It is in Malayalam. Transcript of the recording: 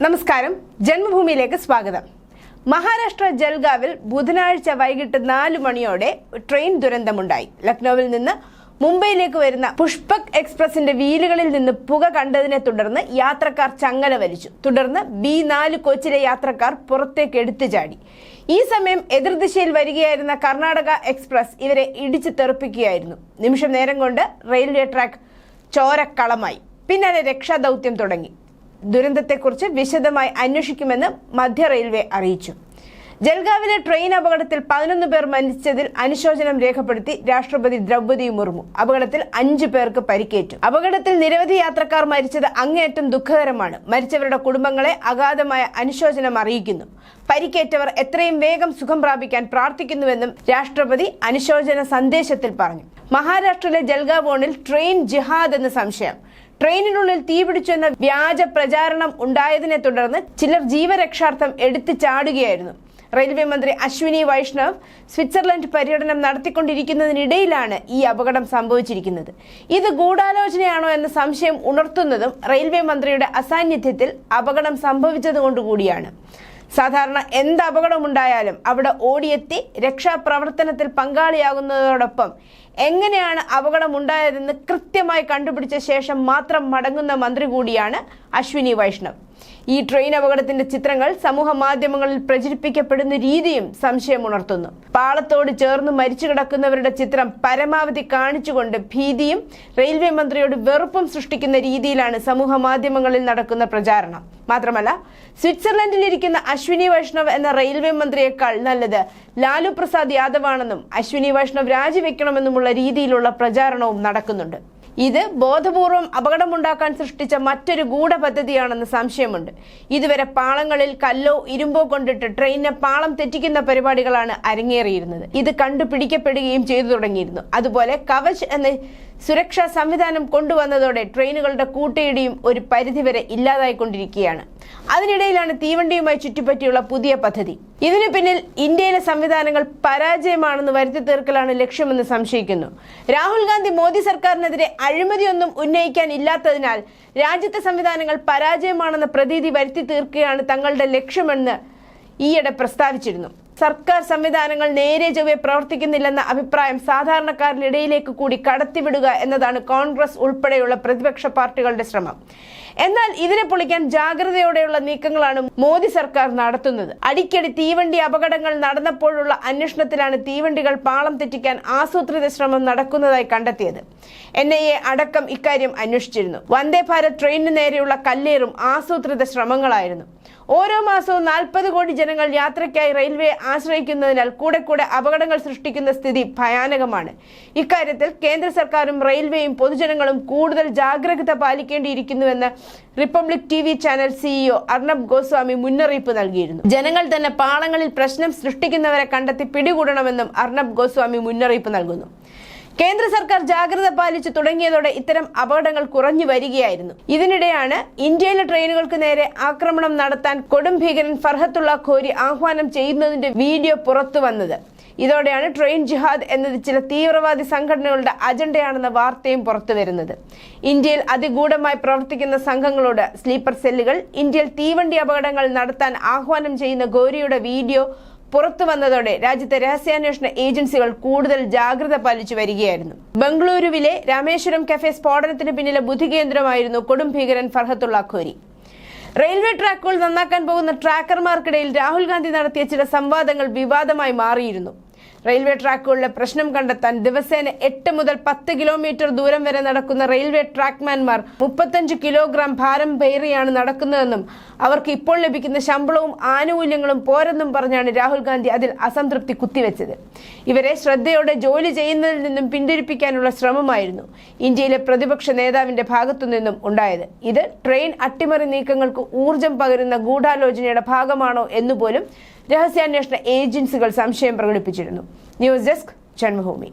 നമസ്കാരം. ജന്മഭൂമിയിലേക്ക് സ്വാഗതം. മഹാരാഷ്ട്ര ജൽഗാവിൽ ബുധനാഴ്ച വൈകിട്ട് നാല് മണിയോടെ ട്രെയിൻ ദുരന്തമുണ്ടായി. ലക്നൌവിൽ നിന്ന് മുംബൈയിലേക്ക് വരുന്ന പുഷ്പക് എക്സ്പ്രസിന്റെ വീലുകളിൽ നിന്ന് പുക കണ്ടതിനെ തുടർന്ന് യാത്രക്കാർ ചങ്ങല വലിച്ചു. തുടർന്ന് ബി നാല് കോച്ചിലെ യാത്രക്കാർ പുറത്തേക്ക് എടുത്തു ചാടി. ഈ സമയം എതിർദിശയിൽ വരികയായിരുന്ന കർണാടക എക്സ്പ്രസ് ഇവരെ ഇടിച്ചു തെറിപ്പിക്കുകയായിരുന്നു. നിമിഷം നേരം കൊണ്ട് റെയിൽവേ ട്രാക്ക് ചോരക്കളമായി. പിന്നാലെ രക്ഷാദൗത്യം തുടങ്ങി. ദുരന്തത്തെക്കുറിച്ച് വിശദമായി അന്വേഷിക്കുമെന്ന് മധ്യ റെയിൽവേ അറിയിച്ചു. ജൽഗാവിലെ ട്രെയിൻ അപകടത്തിൽ പതിനൊന്ന് പേർ മരിച്ചതിൽ അനുശോചനം രേഖപ്പെടുത്തി രാഷ്ട്രപതി ദ്രൗപദി മുർമു. അപകടത്തിൽ അഞ്ചു പേർക്ക് പരിക്കേറ്റു. അപകടത്തിൽ നിരവധി യാത്രക്കാർ മരിച്ചത് അങ്ങേയറ്റം ദുഃഖകരമാണ്. മരിച്ചവരുടെ കുടുംബങ്ങളെ അഗാധമായ അനുശോചനം അറിയിക്കുന്നു. പരിക്കേറ്റവർ എത്രയും വേഗം സുഖം പ്രാപിക്കാൻ പ്രാർത്ഥിക്കുന്നുവെന്നും രാഷ്ട്രപതി അനുശോചന സന്ദേശത്തിൽ പറഞ്ഞു. മഹാരാഷ്ട്രയിലെ ജൽഗാവോണിൽ ട്രെയിൻ ജിഹാദ് എന്ന സംശയം ട്രെയിനിനുള്ളിൽ തീപിടിച്ചെന്ന വ്യാജ പ്രചാരണം ഉണ്ടായതിനെ തുടർന്ന് ചിലർ ജീവരക്ഷാർത്ഥം എടുത്തു ചാടുകയായിരുന്നു. റെയിൽവേ മന്ത്രി അശ്വിനി വൈഷ്ണവ് സ്വിറ്റ്സർലൻഡ് പര്യടനം നടത്തിക്കൊണ്ടിരിക്കുന്നതിനിടയിലാണ് ഈ അപകടം സംഭവിച്ചിരിക്കുന്നത്. ഇത് ഗൂഢാലോചനയാണോ എന്ന സംശയം ഉണർത്തുന്നതും റെയിൽവേ മന്ത്രിയുടെ അസാന്നിധ്യത്തിൽ അപകടം സംഭവിച്ചതുകൊണ്ടുകൂടിയാണ്. സാധാരണ എന്ത് അപകടമുണ്ടായാലും അവിടെ ഓടിയെത്തി രക്ഷാപ്രവർത്തനത്തിൽ പങ്കാളിയാകുന്നതോടൊപ്പം എങ്ങനെയാണ് അപകടമുണ്ടായതെന്ന് കൃത്യമായി കണ്ടുപിടിച്ച ശേഷം മാത്രം മടങ്ങുന്ന മന്ത്രി കൂടിയാണ് അശ്വിനി വൈഷ്ണവ്. ഈ ട്രെയിൻ അപകടത്തിന്റെ ചിത്രങ്ങൾ സമൂഹ മാധ്യമങ്ങളിൽ പ്രചരിപ്പിക്കപ്പെടുന്ന രീതിയും സംശയമുണർത്തുന്നു. പാളത്തോട് ചേർന്ന് മരിച്ചു കിടക്കുന്നവരുടെ ചിത്രം പരമാവധി കാണിച്ചുകൊണ്ട് ഭീതിയും റെയിൽവേ മന്ത്രിയോട് വെറുപ്പും സൃഷ്ടിക്കുന്ന രീതിയിലാണ് സമൂഹ മാധ്യമങ്ങളിൽ നടക്കുന്ന പ്രചാരണം. മാത്രമല്ല സ്വിറ്റ്സർലൻഡിലിരിക്കുന്ന അശ്വിനി വൈഷ്ണവ് എന്ന റെയിൽവേ മന്ത്രിയേക്കാൾ നല്ലത് ലാലു പ്രസാദ് യാദവാണെന്നും അശ്വിനി വൈഷ്ണവ് രാജിവെക്കണമെന്നുമുള്ള രീതിയിലുള്ള പ്രചാരണവും നടക്കുന്നുണ്ട്. ഇത് ബോധപൂർവം അപകടമുണ്ടാക്കാൻ സൃഷ്ടിച്ച മറ്റൊരു ഗൂഢപദ്ധതിയാണെന്ന് സംശയമുണ്ട്. ഇതുവരെ പാളങ്ങളിൽ കല്ലോ ഇരുമ്പോ കൊണ്ടിട്ട് ട്രെയിനിനെ പാളം തെറ്റിക്കുന്ന പരിപാടികളാണ് അരങ്ങേറിയിരുന്നത്. ഇത് കണ്ടുപിടിക്കപ്പെടുകയും ചെയ്തു തുടങ്ങിയിരുന്നു. അതുപോലെ കവച് എന്ന സുരക്ഷാ സംവിധാനം കൊണ്ടുവന്നതോടെ ട്രെയിനുകളുടെ കൂട്ടയിടിയും ഒരു പരിധിവരെ ഇല്ലാതായിക്കൊണ്ടിരിക്കുകയാണ്. അതിനിടയിലാണ് തീവണ്ടിയുമായി ചുറ്റിപ്പറ്റിയുള്ള പുതിയ പദ്ധതി. ഇതിനു പിന്നിൽ ഇന്ത്യയിലെ സംവിധാനങ്ങൾ പരാജയമാണെന്ന് വരുത്തി തീർക്കലാണ് ലക്ഷ്യമെന്ന് സംശയിക്കുന്നു. രാഹുൽ ഗാന്ധി മോദി സർക്കാരിനെതിരെ അഴിമതിയൊന്നും ഉന്നയിക്കാൻ ഇല്ലാത്തതിനാൽ രാജ്യത്തെ സംവിധാനങ്ങൾ പരാജയമാണെന്ന പ്രതീതി വരുത്തി തീർക്കുകയാണ് തങ്ങളുടെ ലക്ഷ്യമെന്ന് ഈയിടെ പ്രസ്താവിച്ചിരുന്നു. സർക്കാർ സംവിധാനങ്ങൾ നേരെ ചൊവ്വെ പ്രവർത്തിക്കുന്നില്ലെന്ന അഭിപ്രായം സാധാരണക്കാരിലിടയിലേക്ക് കൂടി കടത്തിവിടുക എന്നതാണ് കോൺഗ്രസ് ഉൾപ്പെടെയുള്ള പ്രതിപക്ഷ പാർട്ടികളുടെ ശ്രമം. എന്നാൽ ഇതിനെ പൊളിക്കാൻ ജാഗ്രതയോടെയുള്ള നീക്കങ്ങളാണ് മോദി സർക്കാർ നടത്തുന്നത്. അടിക്കടി തീവണ്ടി അപകടങ്ങൾ നടന്നപ്പോഴുള്ള അന്വേഷണത്തിലാണ് തീവണ്ടികൾ പാളം തെറ്റിക്കാൻ ആസൂത്രിത ശ്രമം നടക്കുന്നതായി കണ്ടെത്തിയത്. എൻ ഐ എ അടക്കം ഇക്കാര്യം അന്വേഷിച്ചിരുന്നു. വന്ദേ ഭാരത് ട്രെയിനിന് നേരെയുള്ള കല്ലേറും ആസൂത്രിത ശ്രമങ്ങളായിരുന്നു. ഓരോ മാസവും നാൽപ്പത് കോടി ജനങ്ങൾ യാത്രയ്ക്കായി റെയിൽവേ ആശ്രയിക്കുന്നതിനാൽ കൂടെ കൂടെ അപകടങ്ങൾ സൃഷ്ടിക്കുന്ന സ്ഥിതി ഭയാനകമാണ്. ഇക്കാര്യത്തിൽ കേന്ദ്ര സർക്കാരും റെയിൽവേയും പൊതുജനങ്ങളും കൂടുതൽ ജാഗ്രത പാലിക്കേണ്ടിയിരിക്കുന്നുവെന്ന് republic T V channel CEO Arnab Goswami മുന്നറിയിപ്പ് നൽകിയിരുന്നു. ജനങ്ങൾ തന്നെ പാളങ്ങളിൽ പ്രശ്നം സൃഷ്ടിക്കുന്നവരെ കണ്ടെത്തി പിടികൂടണമെന്നും അർണബ് ഗോസ്വാമി മുന്നറിയിപ്പ് നൽകുന്നു. കേന്ദ്ര സർക്കാർ ജാഗ്രത പാലിച്ചു തുടങ്ങിയതോടെ ഇത്തരം അപകടങ്ങൾ കുറഞ്ഞു വരികയായിരുന്നു. ഇതിനിടെയാണ് ഇന്ത്യയിലെ ട്രെയിനുകൾക്ക് നേരെ ആക്രമണം നടത്താൻ കൊടുംഭീകരൻ ഫർഹത്തുള്ള ഖോരി ആഹ്വാനം ചെയ്യുന്നതിന്റെ വീഡിയോ പുറത്തു വന്നത്. ഇതോടെയാണ് ട്രെയിൻ ജിഹാദ് എന്നത് ചില തീവ്രവാദി സംഘടനകളുടെ അജണ്ടയാണെന്ന വാർത്തയും പുറത്തു വരുന്നത്. ഇന്ത്യയിൽ അതിഗൂഢമായി പ്രവർത്തിക്കുന്ന സംഘങ്ങളോട് സ്ലീപ്പർ സെല്ലുകൾ ഇന്ത്യയിൽ തീവണ്ടി അപകടങ്ങൾ നടത്താൻ ആഹ്വാനം ചെയ്യുന്ന ഗോരിയുടെ വീഡിയോ പുറത്തു വന്നതോടെ രാജ്യത്തെ രഹസ്യാന്വേഷണ ഏജൻസികൾ കൂടുതൽ ജാഗ്രത പാലിച്ചു വരികയായിരുന്നു. ബംഗളൂരുവിലെ രാമേശ്വരം കഫേ സ്ഫോടനത്തിന് പിന്നിലെ ബുദ്ധികേന്ദ്രമായിരുന്നു കൊടും ഭീകരൻ ഫർഹത്തുള്ള ഖോരി റെയിൽവേ ട്രാക്കുകൾ നന്നാക്കാൻ പോകുന്ന ട്രാക്കർമാർക്കിടയിൽ രാഹുൽ ഗാന്ധി നടത്തിയ ചില സംവാദങ്ങൾ വിവാദമായി മാറിയിരുന്നു. റെയിൽവേ ട്രാക്കുകളിലെ പ്രശ്നം കണ്ടെത്താൻ ദിവസേന എട്ട് മുതൽ പത്ത് കിലോമീറ്റർ ദൂരം വരെ നടക്കുന്ന റെയിൽവേ ട്രാക്ക്മാൻമാർ മുപ്പത്തഞ്ച് കിലോഗ്രാം ഭാരം പേറിയാണ് നടക്കുന്നതെന്നും അവർക്ക് ഇപ്പോൾ ലഭിക്കുന്ന ശമ്പളവും ആനുകൂല്യങ്ങളും പോരെന്നും പറഞ്ഞാണ് രാഹുൽ ഗാന്ധി അതിൽ അസംതൃപ്തി കുത്തിവെച്ചത്. ഇവരെ ശ്രദ്ധയോടെ ജോലി ചെയ്യുന്നതിൽ നിന്നും പിന്തിരിപ്പിക്കാനുള്ള ശ്രമമായിരുന്നു ഇന്ത്യയിലെ പ്രതിപക്ഷ നേതാവിന്റെ ഭാഗത്തു നിന്നും ഉണ്ടായത്. ഇത് ട്രെയിൻ അട്ടിമറി നീക്കങ്ങൾക്ക് ഊർജം പകരുന്ന ഗൂഢാലോചനയുടെ ഭാഗമാണോ എന്നുപോലും രഹസ്യാന്വേഷണ ഏജൻസികൾ സംശയം പ്രകടിപ്പിച്ചിരുന്നു. News desk Janmabhumi.